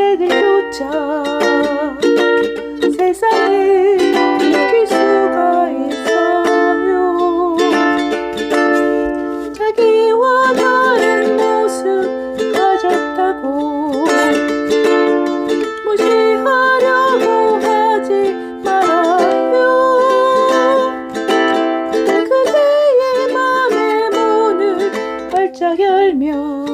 새들 쫓아 세상을 이길 수가 있어요. 자기와 다른 모습 가졌다고 무시하려고 하지 말아요. 그대의 맘의 문을 활짝 열면